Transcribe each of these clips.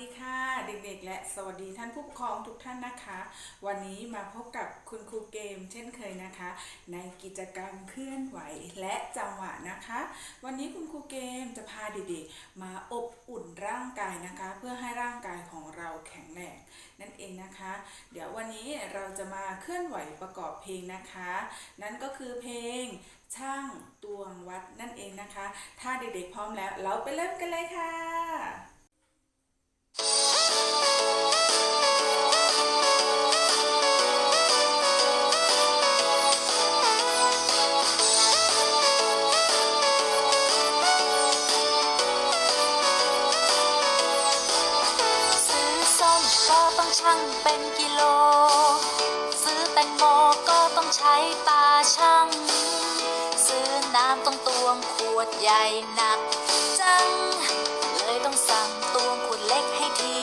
ดีค่ะเด็กๆ และสวัสดีท่านผู้ปกครองทุกท่านนะคะ วันนี้มาพบกับคุณครูเกม เช่นเคยนะคะ ในกิจกรรมเคลื่อนไหวและจังหวะนะคะ วันนี้คุณครูเกมจะพาเด็กๆ มาอบอุ่นร่างกายนะคะ เพื่อให้ร่างกายของเราแข็งแรงนั่นเองนะคะ เดี๋ยววันนี้เราจะมาเคลื่อนไหวประกอบเพลงนะคะ นั่นก็คือเพลงช่างตวงวัดนั่นเองนะคะ ถ้าเด็กๆพร้อมแล้ว เราไปเริ่มกันเลยค่ะ ก็ต้องชั่งเป็นกิโล ซื้อแตงโมก็ต้องใช้ตาชั่ง ซื้อน้ำต้องตวงขวดใหญ่หนักจัง เลยต้องสั่งตวงขวดเล็กให้ที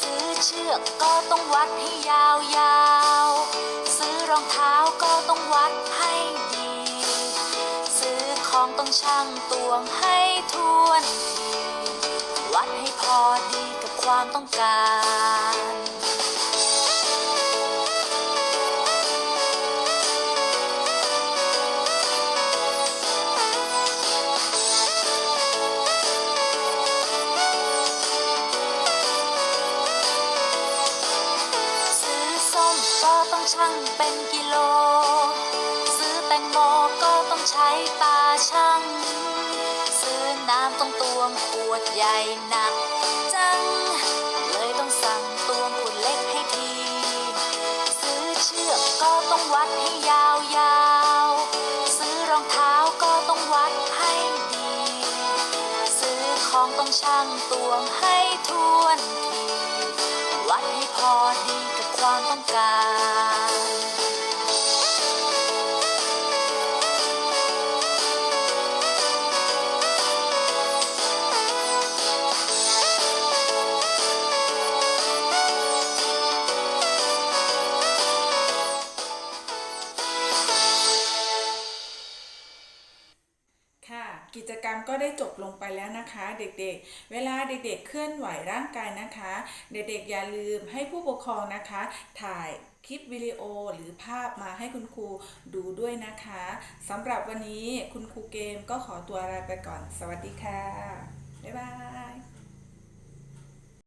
ซื้อเชือกก็ต้องวัดให้ยาวๆซื้อรองเท้าก็ต้องวัดให้ดี ซื้อของต้องชั่งตวงให้ทวนที วัดให้พอดี ความต้องการซื้อส้มก็ต้องชั่งเป็นกิโล ซื้อแตงโมก็ต้องใช้ตาชั่งซื้อน้ำต้องตวงขวดใหญ่หนัก ต้องช่างตวงให้ทวนทีวัดให้พอดีกับความต้องการ กิจกรรมก็ได้จบลงไปแล้วนะคะ เด็กๆ เวลาเด็กๆ เคลื่อนไหวร่างกายนะคะ เด็กๆ อย่าลืมให้ผู้ปกครองนะคะ ถ่ายคลิปวิดีโอหรือภาพมาให้คุณครูดูด้วยนะคะสำหรับวันนี้คุณครูเกมก็ขอตัวลาไปก่อน สวัสดีค่ะ บ๊ายบาย